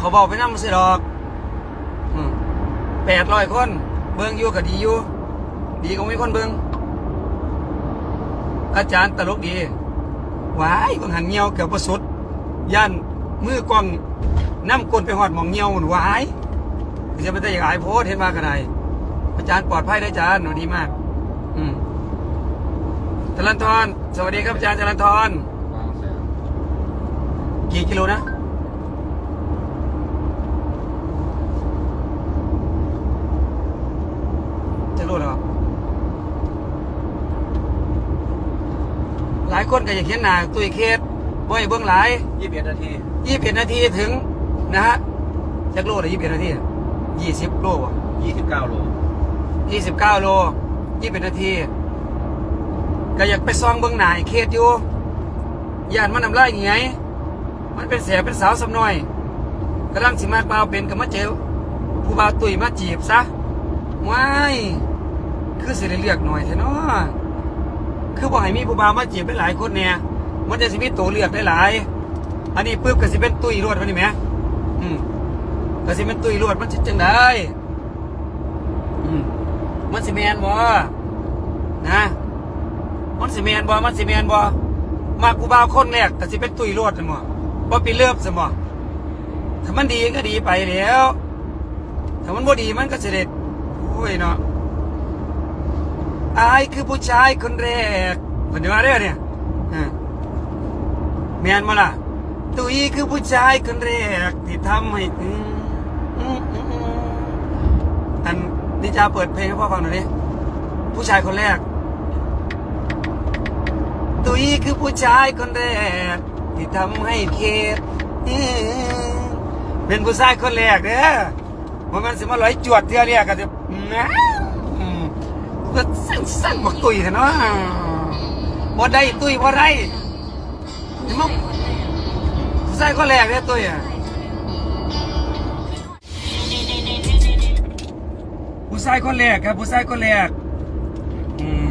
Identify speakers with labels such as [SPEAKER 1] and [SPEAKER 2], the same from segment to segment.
[SPEAKER 1] เขาบอกไปนั่งมาสิดอกแปดร้อยคน เบิ้งอยู่ก็ดีอยู่ ดีก็มีคนเบิ้งอาจารย์ตลกดีว้ายบางหันเงียวเกือบประสุดย่านมือกล้องน้ำกลนไปหอดหมองเงียวหนว้ายจะไม่ได้อย่างไรโพสต์เห็นมากันไดอาจารย์ปลอดภัยได้อาจารย์หนูดีมาก อืมจรันทรสวัสดีครับอาจารย์จรันทร
[SPEAKER 2] บางแสน
[SPEAKER 1] กี่กิโลนะ รู้เหรอหลายคนก็อยากเห็นหน้าตุ้ยเคสบ่อยเบื้องหลาย
[SPEAKER 2] ยี่สิบเอ็ดนาที
[SPEAKER 1] ยี่สิบนาทีถึงนะฮะจักโลเลยยี่สิบนาทียี่สิบโลวะ
[SPEAKER 2] ยี่สิบเก้าโล
[SPEAKER 1] ยี่สิบเก้าโลยี่สิบนาทีก็อยากไปซองเบื้องหน้าไอ้เคสอยู่ย่านมันนำลายไงมันเป็นแสบเป็นสาวสำน้อยกำลังสิมากเปล่าวเป็นกับมาเจอผู้บ่าวตุยมาจีบซะว้าย คือสิได้เลือกหน่อยเถอะเนาะคือบอกให้มีผู้บ่าวมาจีบหลายคนเนี่ยมันจะสิมีตัวเลือกหลายอันนี้ปึ๊บก็สิเป็นตุยรวดมันนี่ไหมอืมก็สิเป็นตุยรวดมันจะจังได้อืมมันสิแมนบ่นะมันสิแมนบ่มันสิแมนบ่มากูบ่าวคนแรกก็สิเป็นตุยรวดซั่นบ่ปีเลิฟซั่นบ่ถ้ามันดีก็ดีไปแล้วถ้ามันบ่ดีมันก็สิเด็ดโอ้ยเนาะ อายคือผู้ชายคนแรกเพิ่นว่าเด้อเนี่ยแมนบ่ล่ะ ตุยคือผู้ชายคนแรกที่ทำให้อันนิจาเปิดเพลงให้พ่อฟังหน่อยดิผู้ชายคนแรก ตุยคือผู้ชายคนแรก ที่ทำให้เคสเป็นผู้ชายคนแรกเด้อว่ามันสิมาลอยจวดเที่ยวเรียกกันจะนะ ก็สั่งสั่งบอกตุยเถอะเนาะบ่ได้ตุยบ่ได้นี่มันผู้ชายคนแรกเด้อตุยอะผู้ชายคนแรกครับผู้ชายคนแรกอืม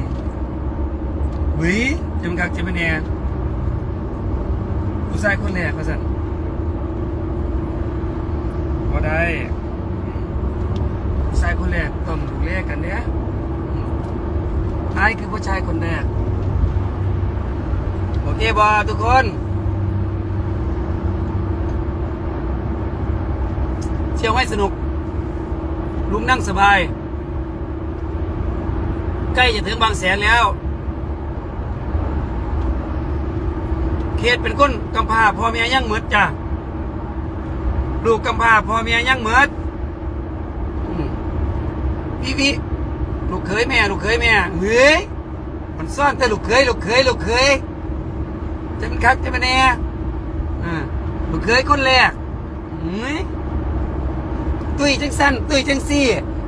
[SPEAKER 1] หวิจำกักจิมเนียผู้ชายคนแรกเขาสั่นพอได้ผู้ชายคนแรกต้องดูแลกันเนี่ย ไอ้คือผู้ชายคนแรก โอเคบอทุกคน เที่ยวให้สนุก ลุงนั่งสบาย ใกล้จะถึงบางแสนแล้ว เขตเป็นคนกำพาพ่อเมียยังเหมือดจ้ะ ลูกกำพาพ่อเมียยังเหมือดพี่พี่ ลูกเคยแม่ลูกเคยแม่เฮ้ยมันซ่อนแต่ลูกเคยลูกเคยลูกเคยจะเป็นคักจะเป็นแน่ลูกเคยคนแรกเฮ้ยตุ้ยจังสั้นตุ้ยจังซี่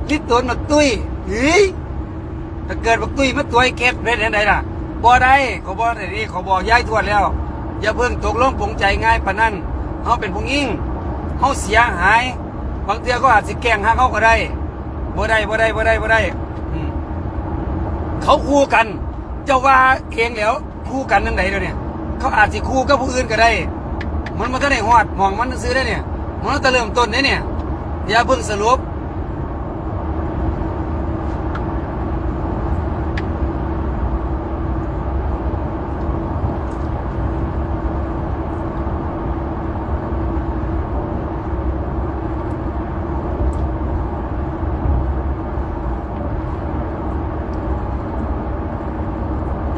[SPEAKER 1] ลิดตัวหนกตุ้ยเฮ้ยถ้าเกิดบักตุ้ยมาตัวไอ้เก็บเป็นยังไงล่ะบ่ได้ขาบอกได้นี่ขาบอกย้ายทวดแล้ว อย่าเพิ่งตกลงปงใจง่ายปานนั้นเขาเป็นผู้ยิ่งเขาเสียหาย บางเทือก็อาจสิแกงหาเขาก็ได้บ่ได้บ่ได้บ่ได้บ่ได้อืม เขาคู่กัน เจ้าว่าเองแล้วคู่กันนั่นไหนเดี๋ยวเนี่ย เขาอาจสิคู่กับผู้อื่นก็ได้ มันมันก็ได้หอดมองมันซื้อได้เนี่ย มันต้องเริ่มต้นได้เนี่ยอย่าเพิ่งสรุป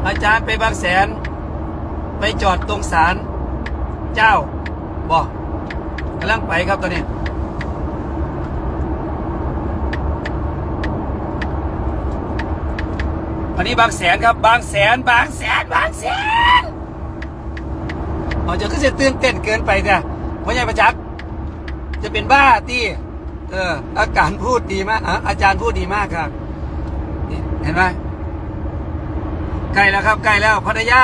[SPEAKER 1] อาจารย์ไปบางแสน ไปจอดตรงศาลเจ้าบอกกำลังไปครับตอนนี้อันนี้บางแสนครับบางแสนบางแสนบางแสนเอาจะก็จะตื่นเต้นเกินไปจ้ะเพราะยังประจักษ์จะเป็นบ้าที่เอออาการพูดดีมากอาจารย์พูดดีมากครับเห็นไหม ใกล้แล้วครับใกล้แล้วพัทยา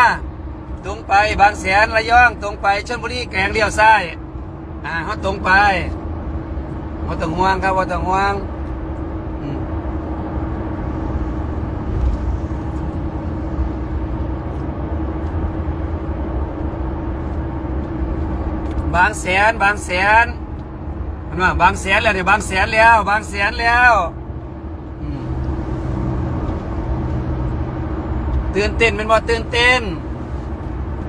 [SPEAKER 1] ตรงไปบางแสนระยองตรงไปชลบุรีแกงเลี้ยวซ้ายอ่าเขาตรงไปว่าต้องห่วงครับว่าต้องห่วงบางแสนบางแสนมันว่าบางแสนแล้วเนี่ยบางแสนแล้ว บางแสนแล้วอืม ตื่นเต้นเป็นบ่ตื่นเต้น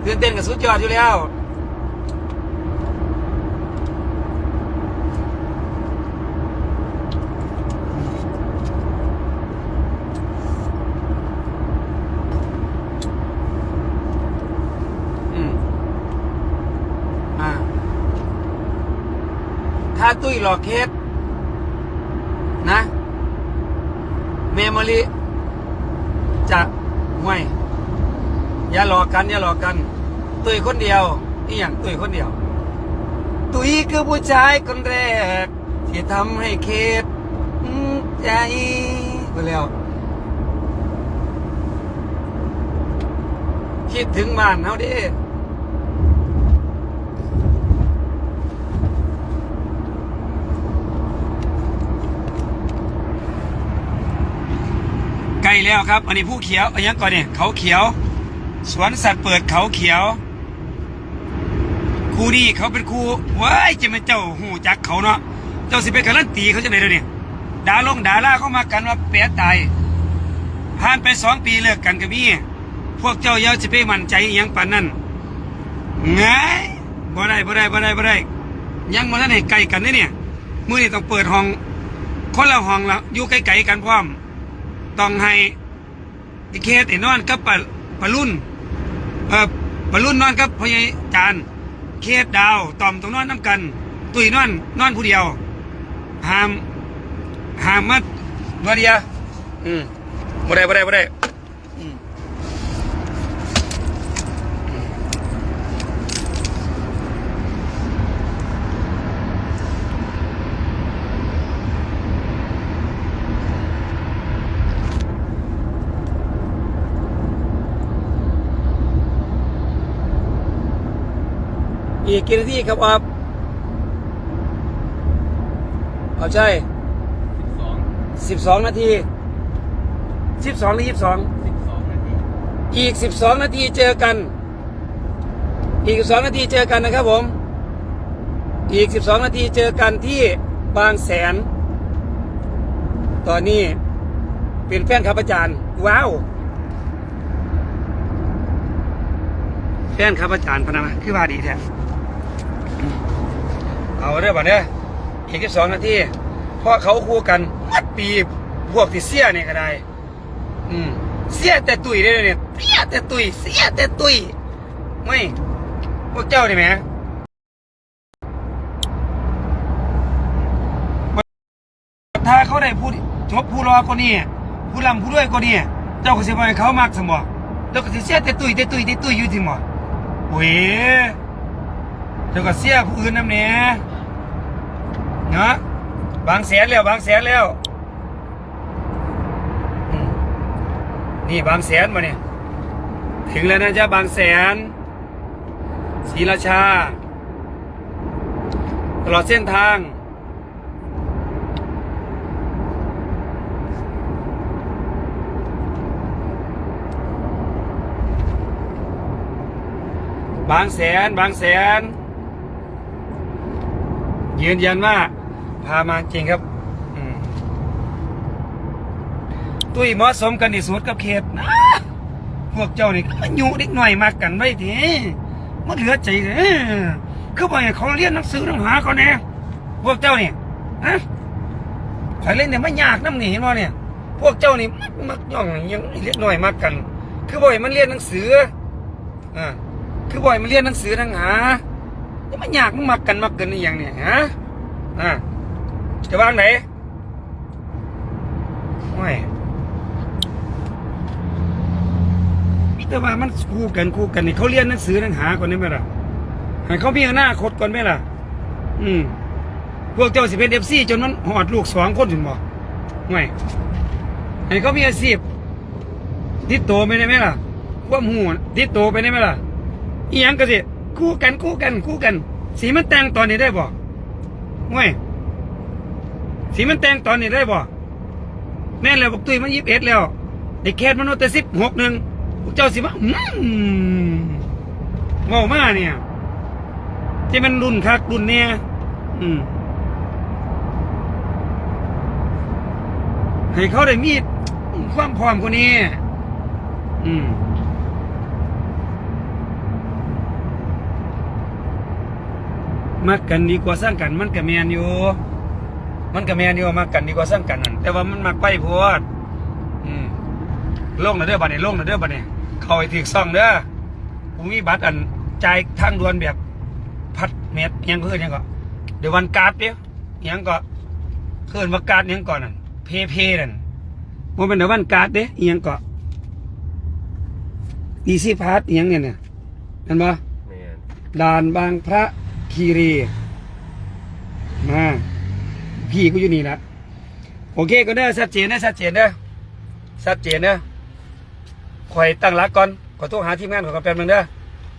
[SPEAKER 1] ตื่นเต้นกับสุดยอดอยู่แล้วอืมอ่าถ้าตุ้ยหลอกเคสนะ เมมโมรีจะ ห่วยอย่าหลอกกันอย่าหลอกกัน ตุยคนเดียวนี่อย่างตุยคนเดียว ตุยคือผู้ชายคนแรก ที่ทำให้เคสใจไปแล้วคิดถึงบ้านเขาดิ ล้แล้วครับ อันนี้ผู้เขียวอันยังก่อนเนี่ยเขาเขียว สวนสัตว์เปิดเขาเขียวครูนี่เขาเป็นครูว้ายจะเป็นเจ้าหูจักเขาเนาะเจ้าสิเป็นการันตีเขาจะไหนเดี๋ยวนี้ดาลงดาล่าเข้ามากันว่าแปะตายผ่านไปสองปีเลิกกันกับพี่พวกเจ้าเยาจะไปมั่นใจยังปานนั้นไงบ่ได้บ่ได้บ่ได้บ่ได้ ยังมาทันให้ไกลกันนี่เนี่ยมื้อนี้ต้องเปิดห้อง คนละห้องละอยู่ไกลๆกันพร้อม ต้องให้ดิเคสไอ้นอนกับปะปะรุ่นเออปะรุ่นนอนกับพ่อใหญ่จานเคสดาวตอมต้องนอนน้ำกัน ตุยนอน นอนผู้เดียวหามหามมัดวันเดียวอืมบ่ได้บ่ได้บ่ได้อืม อีกกี่นาทีครับออฟเอาใช่
[SPEAKER 2] สอง
[SPEAKER 1] สิบสองนาทีสิบสองหรือยี่สิบสอง
[SPEAKER 2] สิบสองนาที
[SPEAKER 1] อีกสิบสองนาทีเจอกัน อีกสิบสองนาทีเจอกันนะครับผม อีกสิบสองนาทีเจอกันที่บางแสน ตอนนี้เป็นแฟนครับอาจารย์ ว้าว แฟนครับอาจารย์พะนะคือว่าดีแท้เอาเด้อบัดเด้ออีกสิบสองนาทีเพราะเขาคู่กันมัดปีพวกที่เสียเนี่ยก็ได้ อืมเสียแต่ตุยได้เลยเนี่ยเสียแต่ตุยเสียแต่ตุยไม่พวกเจ้านี่แหมถ้าเขาได้พูดจบผู้รอคนนี้ผู้ลำผู้ด้วยคนนี้เจ้าก็เสิบ่ให้เขามักสมบ่เจ้าก็สิเสียแต่ตุยแต่ตุยแต่ตุยอยู่ที่หมอ หวยเจ้าก็เสียผู้อื่นน้ำเนี้ยเนาะบางแสนแล้วบางแสนแล้วนี่บางแสนมาเนี่ยถึงแล้วนะจ๊ะบางแสนศรีราชา ตลอดเส้นทาง บางแสนบางแสน ยืนยันว่าพามาจริงครับตุ้ยเหมาะสมกันที่สุดกับเขตนะพวกเจ้านี่มันอยู่เด็กหน่อยมากกันไว้ทีมันเหลือใจเลยคือว่าให้เขาเรียนหนังสือหนังหาเขาแน่พวกเจ้านี่ฮะข่อยเล่นเนี่ยไม่ยากน้ำหนีเห็นบ่เนี่ย พวกเจ้านี่มักมักย่องยังเล็กหน่อยมากกัน คือบ่อยมันเรียนหนังสืออ่า คือบ่อยมันเรียนหนังสือหนังหาจะไม่ยากมันมักกันมักกันนี่อย่างเนี่ยฮะอ่าจะวางไหนโอ้ยแต่ว่ามันคู่กันคู่กันนี่เขาเรียนหนังสือหนังหาก่อนได้ไหมล่ะให้เขามีอนาคตก่อนไหมล่ะ อืมพวกเจ้าสิเป็นเอฟซีจนมันหอดลูกสองคนถึงบ่ไม่ให้เขามีอาชีพติดโตไปได้ไหมล่ะความหูติดโตไปได้ไหมล่ะ อีหยงก็สิคู่กันคู่กันคู่กัน สีมันแต่งตอนนี้ได้บ่ง่วยสีมันแต่งตอนนี้ได้บ่แน่นแล้วบอกตุ้ยมันยิบเอ็ดแล้วไอ้แคทมันโนแต่สิบหกหนึ่งพวกเจ้าสิมาอืมเมามาเนี่ยที่มันรุนคักรุนเนี่ยอืมให้เขาได้มีความพร้อมคนนี้ อืม มักกันดีกว่าสร้างกันมันก็แมนอยู่ มันก็แมนอยู่มักกันดีกว่าสร้างกันนั่นแต่ว่ามันมักไปโพดอืมลงนะเด้อบัดนี้ลงนะเด้อบัดนี้เข้าไปถึกซ่องเด้อผมมีบัตรอันจ่ายทางด่วนแบบพัดเม็ดอิหยังเพื่อนยังก็เดี๋ยววันการ์ดเดี๋ยวอิหยังก็เพื่อนว่าการ์ดอิหยังก่อนนั่นเพเพนั่นมันเป็นเดี๋ยววันการ์ดเด้อิหยังก็อีซี่พาร์ทอิหยังเนี่ยเนี่ยเห็นปะ
[SPEAKER 2] แมน
[SPEAKER 1] ด่านบางพระ คีรีมาพี่กูอยู่นี่ละโอเคก็ได้อชัดเจนนะชัดเจนเด้อชัดเจนเด้อคอยตั้งหลักก่อนขอโทษหาทีมงานของกำแพงเมืองเด้อ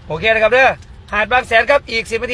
[SPEAKER 1] โอเคนะครับเด้อหาดบางแสนครับอีกสิบนาที